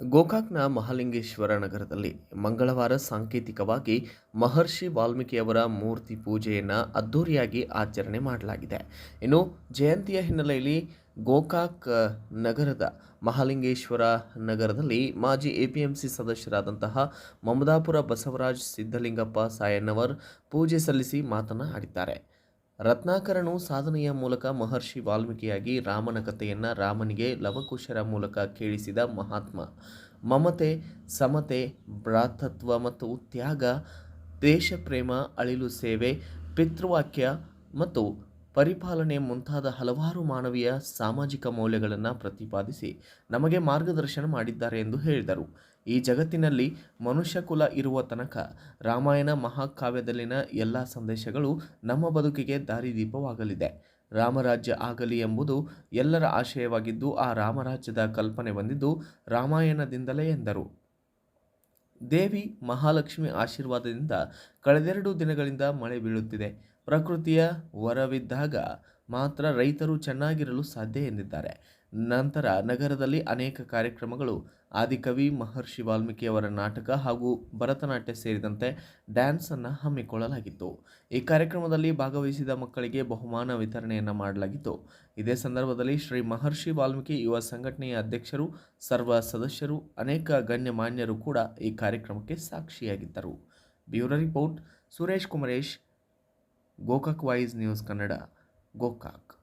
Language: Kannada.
ಗೋಕಾಕ್ನ ಮಹಾಲಿಂಗೇಶ್ವರ ನಗರದಲ್ಲಿ ಮಂಗಳವಾರ ಸಾಂಕೇತಿಕವಾಗಿ ಮಹರ್ಷಿ ವಾಲ್ಮೀಕಿಯವರ ಮೂರ್ತಿ ಪೂಜೆಯನ್ನು ಅದ್ದೂರಿಯಾಗಿ ಆಚರಣೆ ಮಾಡಲಾಗಿದೆ. ಇನ್ನು ಜಯಂತಿಯ ಹಿನ್ನೆಲೆಯಲ್ಲಿ ಗೋಕಾಕ್ ನಗರದ ಮಹಾಲಿಂಗೇಶ್ವರ ನಗರದಲ್ಲಿ ಮಾಜಿ ಎಪಿಎಂಸಿ ಸದಸ್ಯರಾದಂತಹ ಮಮದಾಪುರ ಬಸವರಾಜ್ ಸಿದ್ದಲಿಂಗಪ್ಪ ಸಾಯಣ್ಣವರ್ ಪೂಜೆ ಸಲ್ಲಿಸಿ ಮಾತನಾಡಿದ್ದಾರೆ. ರತ್ನಾಕರನು ಸಾಧನೆಯ ಮೂಲಕ ಮಹರ್ಷಿ ವಾಲ್ಮೀಕಿಯಾಗಿ ರಾಮನ ಕಥೆಯನ್ನು ರಾಮನಿಗೆ ಲವಕುಶರ ಮೂಲಕ ಕೇಳಿಸಿದ ಮಹಾತ್ಮ. ಮಮತೆ, ಸಮತೆ, ಭ್ರಾತತ್ವ ಮತ್ತು ತ್ಯಾಗ, ದೇಶಪ್ರೇಮ, ಅಳಿಲು ಸೇವೆ, ಪಿತೃವಾಕ್ಯ ಮತ್ತು ಪರಿಪಾಲನೆ ಮುಂತಾದ ಹಲವಾರು ಮಾನವೀಯ ಸಾಮಾಜಿಕ ಮೌಲ್ಯಗಳನ್ನು ಪ್ರತಿಪಾದಿಸಿ ನಮಗೆ ಮಾರ್ಗದರ್ಶನ ಮಾಡಿದ್ದಾರೆ ಎಂದು ಹೇಳಿದರು. ಈ ಜಗತ್ತಿನಲ್ಲಿ ಮನುಷ್ಯಕುಲ ಇರುವ ತನಕ ರಾಮಾಯಣ ಮಹಾಕಾವ್ಯದಲ್ಲಿನ ಎಲ್ಲ ಸಂದೇಶಗಳು ನಮ್ಮ ಬದುಕಿಗೆ ದಾರಿದೀಪವಾಗಲಿದೆ. ರಾಮರಾಜ್ಯ ಆಗಲಿ ಎಂಬುದು ಎಲ್ಲರ ಆಶಯವಾಗಿದ್ದು ಆ ರಾಮರಾಜ್ಯದ ಕಲ್ಪನೆ ಬಂದಿದ್ದು ರಾಮಾಯಣದಿಂದಲೇ ಎಂದರು. ದೇವಿ ಮಹಾಲಕ್ಷ್ಮಿ ಆಶೀರ್ವಾದದಿಂದ ಕಳೆದೆರಡು ದಿನಗಳಿಂದ ಮಳೆ ಬೀಳುತ್ತಿದೆ. ಪ್ರಕೃತಿಯ ವರವಿದ್ದಾಗ ಮಾತ್ರ ರೈತರು ಚೆನ್ನಾಗಿರಲು ಸಾಧ್ಯ ಎಂದಿದ್ದಾರೆ. ನಂತರ ನಗರದಲ್ಲಿ ಅನೇಕ ಕಾರ್ಯಕ್ರಮಗಳು, ಆದಿಕವಿ ಮಹರ್ಷಿ ವಾಲ್ಮೀಕಿಯವರ ನಾಟಕ ಹಾಗೂ ಭರತನಾಟ್ಯ ಸೇರಿದಂತೆ ಡ್ಯಾನ್ಸನ್ನು ಹಮ್ಮಿಕೊಳ್ಳಲಾಗಿತ್ತು. ಈ ಕಾರ್ಯಕ್ರಮದಲ್ಲಿ ಭಾಗವಹಿಸಿದ ಮಕ್ಕಳಿಗೆ ಬಹುಮಾನ ವಿತರಣೆಯನ್ನು ಮಾಡಲಾಗಿತ್ತು. ಇದೇ ಸಂದರ್ಭದಲ್ಲಿ ಶ್ರೀ ಮಹರ್ಷಿ ವಾಲ್ಮೀಕಿ ಯುವ ಸಂಘಟನೆಯ ಅಧ್ಯಕ್ಷರು, ಸರ್ವ ಸದಸ್ಯರು, ಅನೇಕ ಗಣ್ಯಮಾನ್ಯರು ಕೂಡ ಈ ಕಾರ್ಯಕ್ರಮಕ್ಕೆ ಸಾಕ್ಷಿಯಾಗಿದ್ದರು. Bureau report, Suresh Kumaresh. Gokak voice news Kannada Gokak.